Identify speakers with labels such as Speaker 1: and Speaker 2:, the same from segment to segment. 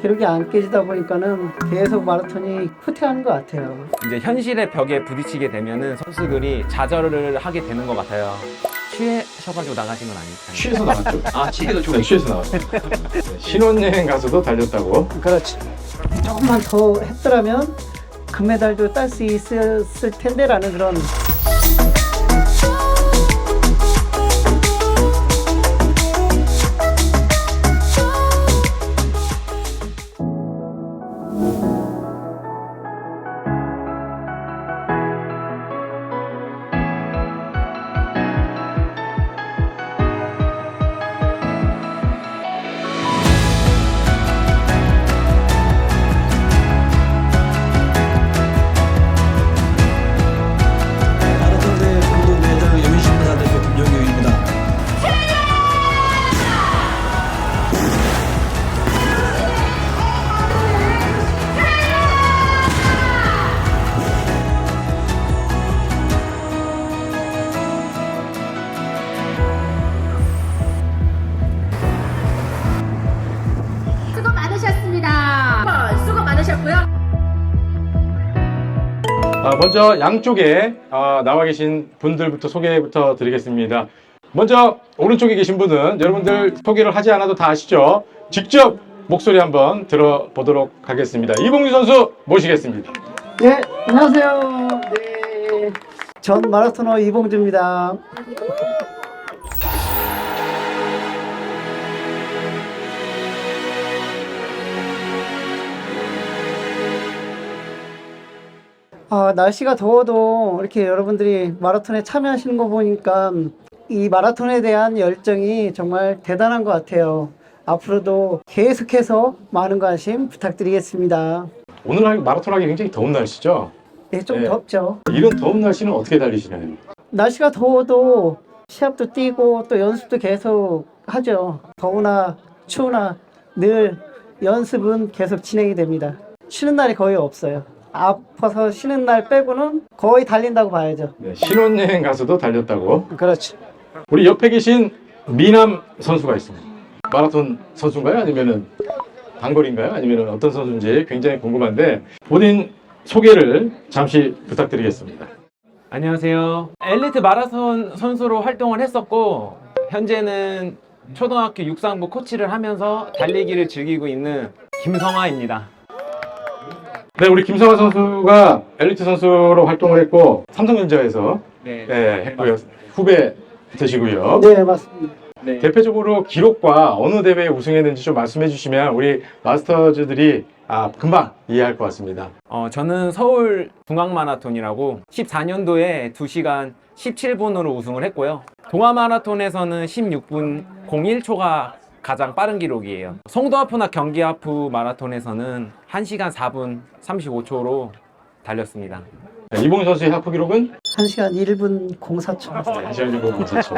Speaker 1: 기록이 안 깨지다 보니까는 계속 마라톤이 후퇴하는 것 같아요.
Speaker 2: 이제 현실의 벽에 부딪히게 되면은 선수들이 좌절을 하게 되는 것 같아요. 취해셔가지고 나가신 건 아니죠?
Speaker 3: 취해서 나왔죠.
Speaker 2: 아, 취해서
Speaker 3: 네, 취해서 나왔어요. 네, 신혼여행 가서도 달렸다고.
Speaker 1: 그렇지. 조금만 더 했더라면 금메달도 딸 수 있었을 텐데라는 그런
Speaker 3: 먼저 양쪽에 아, 나와 계신 분들부터 소개부터 드리겠습니다. 먼저 오른쪽에 계신 분은 여러분들 소개를 하지 않아도 다 아시죠? 직접 목소리 한번 들어보도록 하겠습니다. 이봉규 선수 모시겠습니다.
Speaker 1: 네, 안녕하세요. 네. 전 마라토너 이봉주입니다. 아, 날씨가 더워도 이렇게 여러분들이 마라톤에 참여하시는 거 보니까 이 마라톤에 대한 열정이 정말 대단한 것 같아요. 앞으로도 계속해서 많은 관심 부탁드리겠습니다.
Speaker 3: 오늘 하- 마라톤 하기 굉장히 더운 날씨죠?
Speaker 1: 네, 좀
Speaker 3: 네.
Speaker 1: 덥죠.
Speaker 3: 이런 더운 날씨는 어떻게 달리시나요?
Speaker 1: 날씨가 더워도 시합도 뛰고 또 연습도 계속 하죠. 더우나 추우나 늘 연습은 계속 진행이 됩니다. 쉬는 날이 거의 없어요. 아파서 쉬는 날 빼고는 거의 달린다고 봐야죠.
Speaker 3: 네, 신혼여행 가서도 달렸다고.
Speaker 1: 그렇죠.
Speaker 3: 우리 옆에 계신 미남 선수가 있습니다. 마라톤 선수인가요? 아니면은 단거리인가요? 아니면 어떤 선수인지 굉장히 궁금한데 본인 소개를 잠시 부탁드리겠습니다.
Speaker 2: 안녕하세요. 엘리트 마라톤 선수로 활동을 했었고 현재는 초등학교 육상부 코치를 하면서 달리기를 즐기고 있는 김성화입니다.
Speaker 3: 네, 우리 김성환 선수가 엘리트 선수로 활동을 했고 삼성전자에서
Speaker 2: 네.
Speaker 3: 네, 했고요. 후배 되시고요.
Speaker 1: 네, 맞습니다.
Speaker 2: 네.
Speaker 3: 대표적으로 기록과 어느 대회에 우승했는지 좀 말씀해 주시면 우리 마스터즈들이 아, 금방 이해할 것 같습니다.
Speaker 2: 어, 저는 서울 중앙마라톤이라고 14년도에 2시간 17분으로 우승을 했고요. 동아마라톤에서는 16분 01초가 가장 빠른 기록이에요. 송도 하프나 경기 하프 마라톤에서는 1시간 4분 35초로 달렸습니다.
Speaker 3: 네, 이봉희 선수의 하프 기록은
Speaker 1: 1시간 1분 04초.
Speaker 3: 1시간 정도 못쳤죠.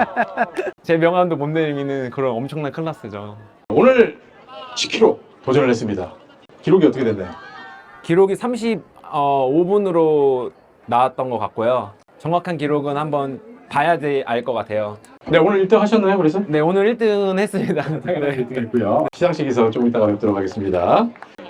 Speaker 2: 제 명함도 못 내미는 그런 엄청난 클래스죠.
Speaker 3: 오늘 10km 도전을 했습니다. 기록이 어떻게 됐나요?
Speaker 2: 기록이 35분으로 나왔던 것 같고요. 정확한 기록은 한번 봐야지 알 것 같아요.
Speaker 3: 네, 오늘 1등 하셨나요? 그래서?
Speaker 2: 네, 오늘 1등은 했습니다. 네.
Speaker 3: 1등 했고요. 시상식에서 조금 이따가 뵙도록 하겠습니다.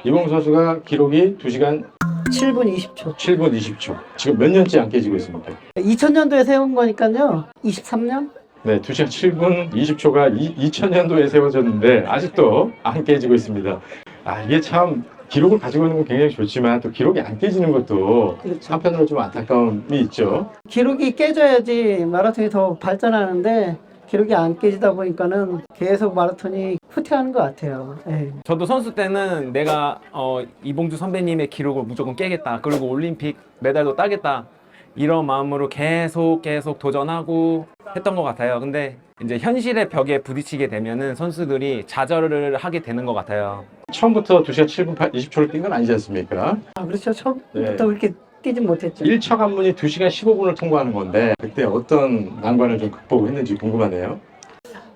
Speaker 3: 이봉 선수가 기록이 2시간
Speaker 1: 7분 20초.
Speaker 3: 7분 20초. 지금 몇 년째 안 깨지고 있습니까?
Speaker 1: 2000년도에 세운 거니까요. 23년?
Speaker 3: 네, 2시간 7분 20초가 2000년도에 세워졌는데 아직도 안 깨지고 있습니다. 아, 이게 참 기록을 가지고 있는 건 굉장히 좋지만 또 기록이 안 깨지는 것도
Speaker 1: 그렇죠.
Speaker 3: 한편으로 좀 안타까움이 있죠.
Speaker 1: 기록이 깨져야지 마라톤이 더 발전하는데 기록이 안 깨지다 보니까는 계속 마라톤이 후퇴하는 것 같아요. 예.
Speaker 2: 저도 선수 때는 내가 어, 이봉주 선배님의 기록을 무조건 깨겠다. 그리고 올림픽 메달도 따겠다. 이런 마음으로 계속 계속 도전하고 했던 것 같아요. 근데 이제 현실의 벽에 부딪히게 되면은 선수들이 좌절을 하게 되는 것 같아요.
Speaker 3: 처음부터 2시간 7분 20초를 뛴 건 아니지 않습니까?
Speaker 1: 아, 그렇죠. 처음부터
Speaker 3: 네.
Speaker 1: 그렇게 뛰진 못했죠.
Speaker 3: 1차 관문이 2시간 15분을 통과하는 건데 그때 어떤 난관을 좀 극복했는지 궁금하네요.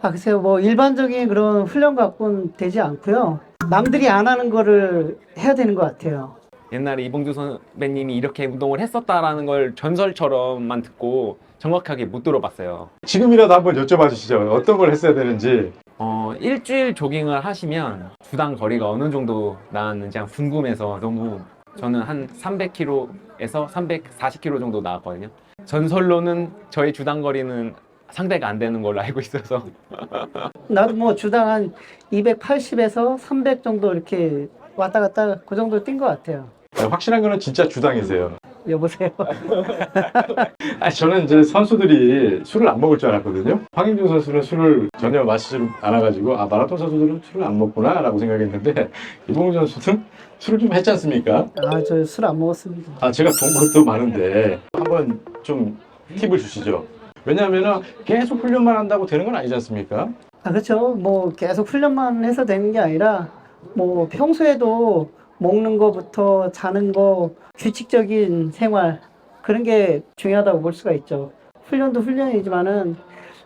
Speaker 1: 아, 글쎄요. 뭐 일반적인 그런 훈련 갖고는 되지 않고요. 남들이 안 하는 거를 해야 되는 것 같아요.
Speaker 2: 옛날에 이봉주 선배님이 이렇게 운동을 했었다라는 걸 전설처럼만 듣고 정확하게 못 들어봤어요.
Speaker 3: 지금이라도 한번 여쭤봐 주시죠. 어떤 걸 했어야 되는지.
Speaker 2: 어, 일주일 조깅을 하시면 주당 거리가 어느 정도 나왔는지 한 궁금해서 너무 저는 한 300km에서 340km 정도 나왔거든요. 전설로는 저희 주당 거리는 상대가 안 되는 걸로 알고 있어서
Speaker 1: 나도 뭐 주당 한 280에서 300 정도 이렇게 왔다 갔다 그 정도 뛴 것 같아요.
Speaker 3: 네, 확실한 거는 진짜 주당이세요.
Speaker 1: 여보세요.
Speaker 3: 아, 저는 이제 선수들이 술을 안 먹을 줄 알았거든요. 황인준 선수는 술을 전혀 마시지 않아가지고 아 마라톤 선수들은 술을 안 먹구나라고 생각했는데 이봉주 선수는 술을 좀 했지 않습니까?
Speaker 1: 아, 저 술 안 먹었습니다.
Speaker 3: 아 제가 본 것도 많은데 한번 좀 팁을 주시죠. 왜냐하면 계속 훈련만 한다고 되는 건 아니지 않습니까?
Speaker 1: 아, 그렇죠. 뭐 계속 훈련만 해서 되는 게 아니라 뭐 평소에도 먹는 거부터 자는 거 규칙적인 생활 그런 게 중요하다고 볼 수가 있죠. 훈련도 훈련이지만은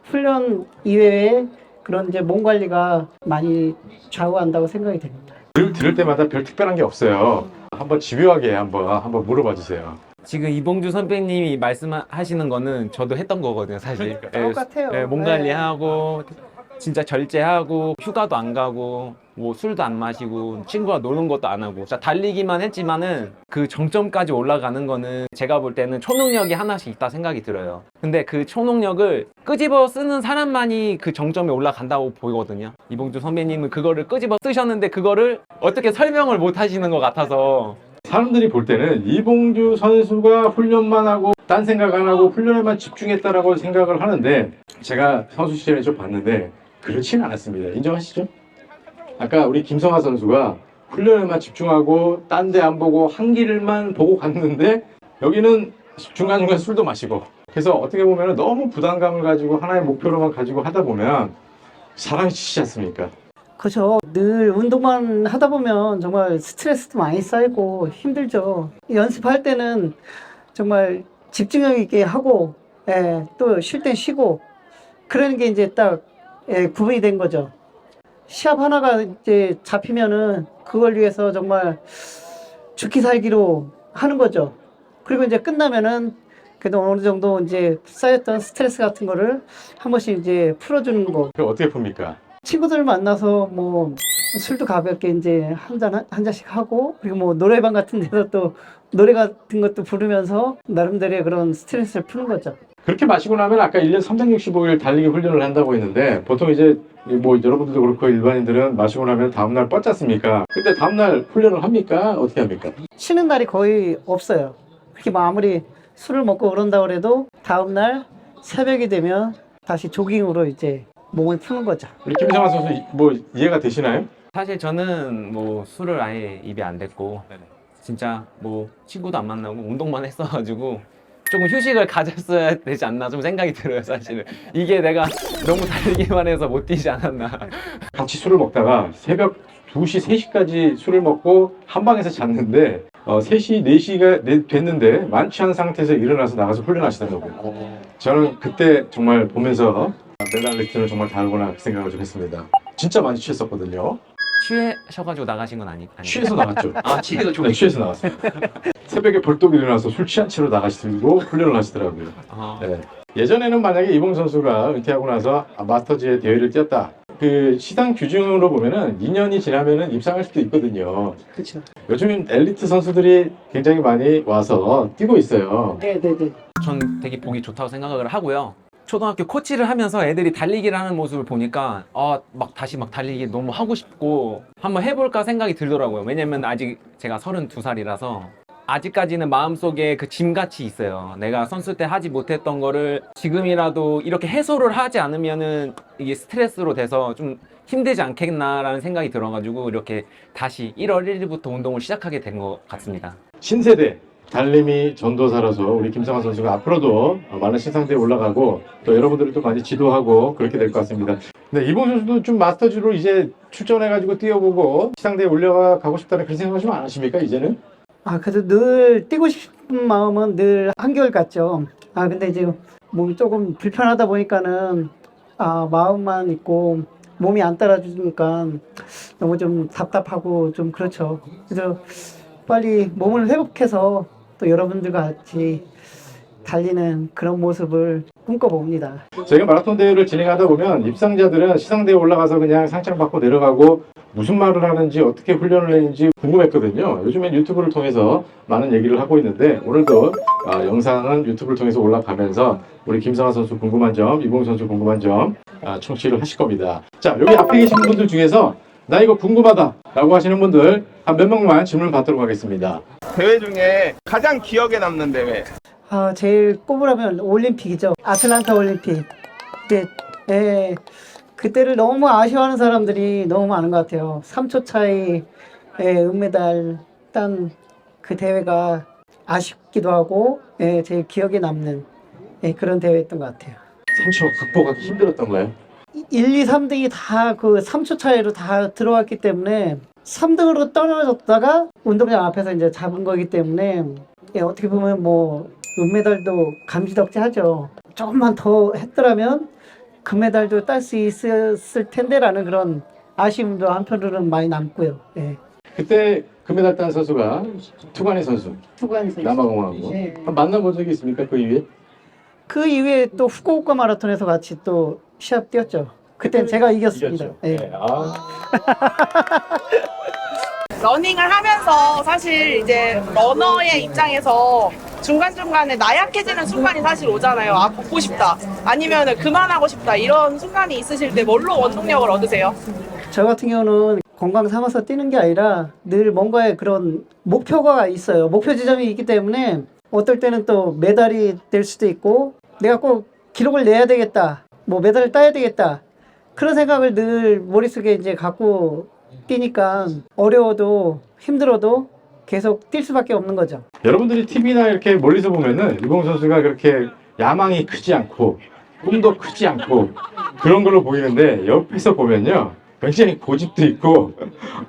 Speaker 1: 훈련 이외에 그런 이제 몸 관리가 많이 좌우한다고 생각이 됩니다.
Speaker 3: 늘 들을 때마다 별 특별한 게 없어요. 한번 집요하게 한번 한번 물어봐 주세요.
Speaker 2: 지금 이봉주 선배님이 말씀하시는 거는 저도 했던 거거든요, 사실. 예,
Speaker 1: 똑같아요.
Speaker 2: 예, 몸
Speaker 1: 네.
Speaker 2: 관리하고 진짜 절제하고 휴가도 안 가고 뭐 술도 안 마시고 친구와 노는 것도 안 하고 진짜 달리기만 했지만은 그 정점까지 올라가는 거는 제가 볼 때는 초능력이 하나씩 있다 생각이 들어요. 근데 그 초능력을 끄집어 쓰는 사람만이 그 정점에 올라간다고 보이거든요. 이봉주 선배님은 그거를 끄집어 쓰셨는데 그거를 어떻게 설명을 못 하시는 것 같아서
Speaker 3: 사람들이 볼 때는 이봉주 선수가 훈련만 하고 딴 생각 안 하고 훈련에만 집중했다라고 생각을 하는데 제가 선수 시절에 좀 봤는데 그렇지는 않았습니다. 인정하시죠? 아까 우리 김성하 선수가 훈련에만 집중하고 딴 데 안 보고 한 길만 보고 갔는데 여기는 중간중간 술도 마시고 그래서 어떻게 보면 너무 부담감을 가지고 하나의 목표로만 가지고 하다 보면 사람이 지치지 않습니까?
Speaker 1: 그렇죠. 늘 운동만 하다 보면 정말 스트레스도 많이 쌓이고 힘들죠. 연습할 때는 정말 집중력 있게 하고, 예, 또 쉴 땐 쉬고, 그러는 게 이제 딱 예, 구분이 된 거죠. 시합 하나가 이제 잡히면은 그걸 위해서 정말 죽기 살기로 하는 거죠. 그리고 이제 끝나면은 그래도 어느 정도 이제 쌓였던 스트레스 같은 거를 한 번씩 이제 풀어주는 거.
Speaker 3: 그럼 어떻게 풉니까?
Speaker 1: 친구들 만나서 뭐 술도 가볍게 이제 한잔 한 잔씩 하고 그리고 뭐 노래방 같은 데서 또 노래 같은 것도 부르면서 나름대로의 그런 스트레스를 푸는 거죠.
Speaker 3: 그렇게 마시고 나면 아까 1년 365일 달리기 훈련을 한다고 했는데 보통 이제 뭐 여러분들도 그렇고 일반인들은 마시고 나면 다음날 뻗잖습니까? 근데 다음날 훈련을 합니까? 어떻게 합니까?
Speaker 1: 쉬는 날이 거의 없어요. 그렇게 뭐 아무리 술을 먹고 그런다 그래도 다음날 새벽이 되면 다시 조깅으로 이제 몸을 푸는 거죠.
Speaker 3: 우리 김성환 선수 이- 뭐 이해가 되시나요?
Speaker 2: 사실 저는 뭐 술을 아예 입에 안 댔고 진짜 뭐 친구도 안 만나고 운동만 했어가지고 조금 휴식을 가졌어야 되지 않나 좀 생각이 들어요 사실은 이게 내가 너무 달리기만 해서 못 뛰지 않았나
Speaker 3: 같이 술을 먹다가 새벽 2시, 3시까지 술을 먹고 한 방에서 잤는데 어, 3시, 4시가 됐는데 만취한 상태에서 일어나서 나가서 훈련하시더라고요. 저는 그때 정말 보면서 메달리스트는 정말 다르구나 그 생각을 좀 했습니다. 진짜 많이 취했었거든요.
Speaker 2: 취하셔가지고 나가신 건 아니, 아니에요?
Speaker 3: 취해서 나갔죠.
Speaker 2: 아 취해서
Speaker 3: 네, 취해서 나갔어요. 새벽에 벌떡 일어나서 술 취한 채로 나가시고 훈련을 하시더라고요.
Speaker 2: 어,
Speaker 3: 네. 예전에는 만약에 이봉 선수가 은퇴하고 나서 아, 마스터즈의 대회를 뛰었다. 그 시상 규정으로 보면은 2년이 지나면은 입상할 수도 있거든요.
Speaker 1: 그렇죠.
Speaker 3: 요즘 엘리트 선수들이 굉장히 많이 와서 뛰고 있어요.
Speaker 1: 네, 네, 네.
Speaker 2: 전 되게 보기 좋다고 생각을 하고요 초등학교 코치를 하면서 애들이 달리기를 하는 모습을 보니까 아, 막 다시 막 달리기 너무 하고 싶고 한번 해볼까 생각이 들더라고요. 왜냐면 아직 제가 32살이라서 아직까지는 마음속에 그 짐같이 있어요. 내가 선수 때 하지 못했던 거를 지금이라도 이렇게 해소를 하지 않으면은 이게 스트레스로 돼서 좀 힘들지 않겠나라는 생각이 들어가지고 이렇게 다시 1월 1일부터 운동을 시작하게 된 것 같습니다.
Speaker 3: 신세대 달림이 전도사로서 우리 김성환 선수가 앞으로도 많은 시상대에 올라가고 또 여러분들을 또 많이 지도하고 그렇게 될 것 같습니다. 근데 이봉 선수도 좀 마스터즈로 이제 출전해가지고 뛰어보고 시상대에 올라가고 싶다는 그런 생각 좀안 하십니까 이제는?
Speaker 1: 아, 그래도 늘 뛰고 싶은 마음은 늘 한결 같죠. 아, 근데 이제 몸이 조금 불편하다 보니까는 아, 마음만 있고 몸이 안 따라주니까 너무 좀 답답하고 좀 그렇죠. 그래서 빨리 몸을 회복해서 또 여러분들과 같이 달리는 그런 모습을 꿈꿔봅니다.
Speaker 3: 저희가 마라톤 대회를 진행하다 보면 입상자들은 시상대에 올라가서 그냥 상장 받고 내려가고 무슨 말을 하는지 어떻게 훈련을 했는지 궁금했거든요. 요즘엔 유튜브를 통해서 많은 얘기를 하고 있는데 오늘도 아, 영상은 유튜브를 통해서 올라가면서 우리 김상환 선수 궁금한 점, 이봉 선수 궁금한 점 아, 청취를 하실 겁니다. 자 여기 앞에 계신 분들 중에서 나 이거 궁금하다 라고 하시는 분들 한 몇 명만 질문 받도록 하겠습니다.
Speaker 4: 대회 중에 가장 기억에 남는 대회.
Speaker 1: 아, 제일 꼽으라면 올림픽이죠. 아틀란타 올림픽. 그때, 예, 그때를 너무 아쉬워하는 사람들이 너무 많은 것 같아요. 3초 차이, 예, 은메달 딴 그 대회가 아쉽기도 하고, 예, 제일 기억에 남는 예, 그런 대회였던 것 같아요.
Speaker 3: 3초 극복하기 힘들었던 거예요.
Speaker 1: 1, 2, 3등이 다 그 3초 차이로 다 들어왔기 때문에 3등으로 떨어졌다가 운동장 앞에서 이제 잡은 거기 때문에 예, 어떻게 보면 뭐 은메달도 감지덕지하죠. 조금만 더 했더라면 금메달도 딸 수 있었을 텐데라는 그런 아쉬움도 한편으로는 많이 남고요. 예.
Speaker 3: 그때 금메달 딴 선수가 투관의 선수
Speaker 1: 수고하셨어요.
Speaker 3: 남아공하고
Speaker 1: 네.
Speaker 3: 한 만나본 적이 있습니까 그 이후에?
Speaker 1: 그 이후에 또 후쿠오카 마라톤에서 같이 또 시합 뛰었죠. 그땐 제가 이겼습니다. 예.
Speaker 3: 네. 아,
Speaker 5: 러닝을 하면서 사실 이제 러너의 입장에서 중간중간에 나약해지는 순간이 사실 오잖아요. 아, 걷고 싶다. 아니면 그만하고 싶다. 이런 순간이 있으실 때 뭘로 원동력을 얻으세요?
Speaker 1: 저 같은 경우는 건강 삼아서 뛰는 게 아니라 늘 뭔가의 그런 목표가 있어요. 목표 지점이 있기 때문에 어떨 때는 또 메달이 될 수도 있고 내가 꼭 기록을 내야 되겠다. 뭐 메달을 따야 되겠다. 그런 생각을 늘 머릿속에 이제 갖고 뛰니까 어려워도 힘들어도 계속 뛸 수밖에 없는 거죠.
Speaker 3: 여러분들이 TV나 이렇게 멀리서 보면은 이봉 선수가 그렇게 야망이 크지 않고 꿈도 크지 않고 그런 걸로 보이는데 옆에서 보면요 굉장히 고집도 있고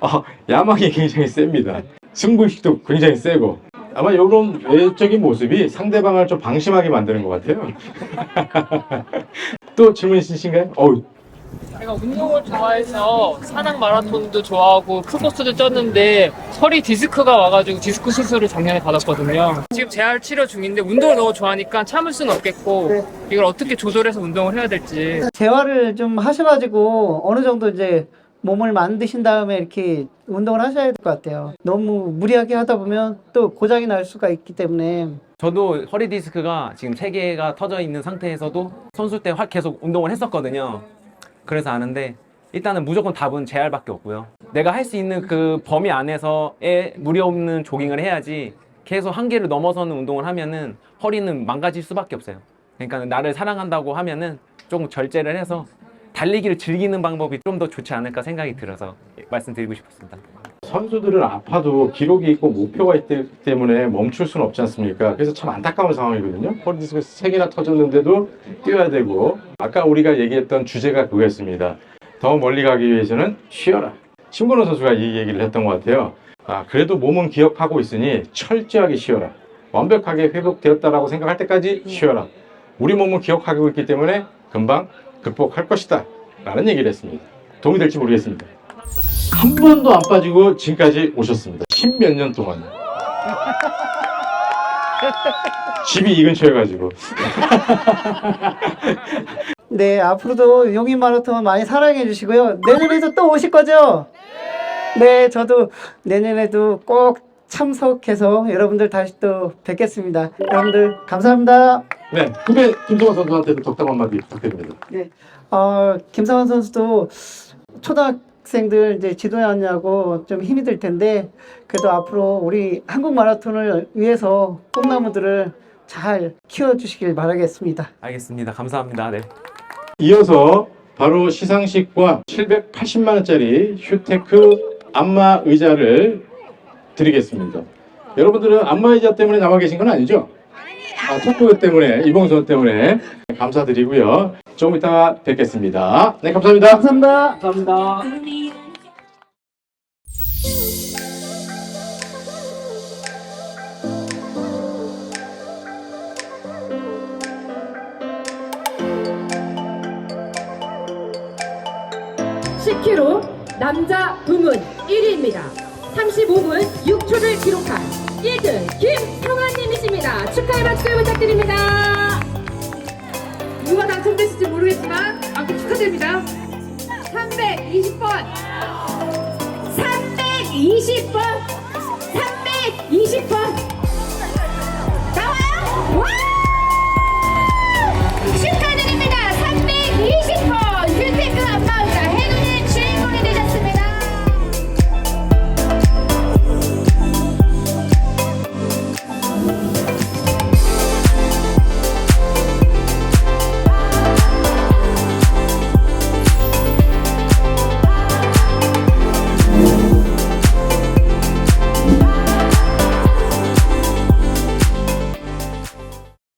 Speaker 3: 어, 야망이 굉장히 셉니다. 승부식도 굉장히 세고 아마 이런 외적인 모습이 상대방을 좀 방심하게 만드는 것 같아요. 또 질문 있으신가요? 어우,
Speaker 6: 제가 운동을 좋아해서 산악 마라톤도 좋아하고 풀코스도 쪘는데 허리 디스크가 와가지고 디스크 수술을 작년에 받았거든요. 지금 재활 치료 중인데 운동을 너무 좋아하니까 참을 수는 없겠고
Speaker 1: 네.
Speaker 6: 이걸 어떻게 조절해서 운동을 해야 될지
Speaker 1: 재활을 좀 하셔가지고 어느 정도 이제 몸을 만드신 다음에 이렇게 운동을 하셔야 될 것 같아요. 너무 무리하게 하다 보면 또 고장이 날 수가 있기 때문에
Speaker 2: 저도 허리 디스크가 지금 세 개가 터져 있는 상태에서도 선수 때 확 계속 운동을 했었거든요. 그래서 아는데 일단은 무조건 답은 재활밖에 없고요. 내가 할 수 있는 그 범위 안에서의 무리 없는 조깅을 해야지 계속 한계를 넘어서는 운동을 하면은 허리는 망가질 수밖에 없어요. 그러니까 나를 사랑한다고 하면은 조금 절제를 해서 달리기를 즐기는 방법이 좀 더 좋지 않을까 생각이 들어서 말씀드리고 싶었습니다.
Speaker 3: 선수들은 아파도 기록이 있고 목표가 있기 때문에 멈출 수는 없지 않습니까? 그래서 참 안타까운 상황이거든요. 허리 디스크 세 개나 터졌는데도 뛰어야 되고 아까 우리가 얘기했던 주제가 그거였습니다. 더 멀리 가기 위해서는 쉬어라. 심건호 선수가 이 얘기를 했던 것 같아요. 아 그래도 몸은 기억하고 있으니 철저하게 쉬어라. 완벽하게 회복되었다라고 생각할 때까지 쉬어라. 우리 몸은 기억하고 있기 때문에 금방 극복할 것이다. 라는 얘기를 했습니다. 도움이 될지 모르겠습니다. 한 번도 안 빠지고 지금까지 오셨습니다. 십몇 년 동안. 집이 이 근처여가지고.
Speaker 1: 네 앞으로도 용인 마라톤 많이 사랑해 주시고요. 내년에도 또 오실 거죠? 네 저도 내년에도 꼭 참석해서 여러분들 다시 또 뵙겠습니다. 여러분들 감사합니다.
Speaker 3: 네, 후배 김성호 선수한테도 덕담 한마디 부탁드립니다.
Speaker 1: 어, 김상원 선수도 초등학 생들 이제 지도하냐고 좀 힘이 들 텐데 그래도 앞으로 우리 한국 마라톤을 위해서 꿈나무들을 잘 키워주시길 바라겠습니다.
Speaker 2: 알겠습니다. 감사합니다. 네.
Speaker 3: 이어서 바로 시상식과 780만 원짜리 휴테크 안마 의자를 드리겠습니다. 여러분들은 안마 의자 때문에 나와 계신 건 아니죠? 아, 토크 때문에 이봉선 때문에 감사드리고요. 조금 이따 뵙겠습니다. 네, 감사합니다.
Speaker 1: 감사합니다.
Speaker 6: 감사합니다.
Speaker 7: 십 k 로 남자 부문 1위입니다. 35분 6초를 기록한 1등 김성환님 이십니다. 축하의 박수 부탁드립니다. 누가 당첨됐을지 모르겠지만 아무튼 축하드립니다. 320번 320번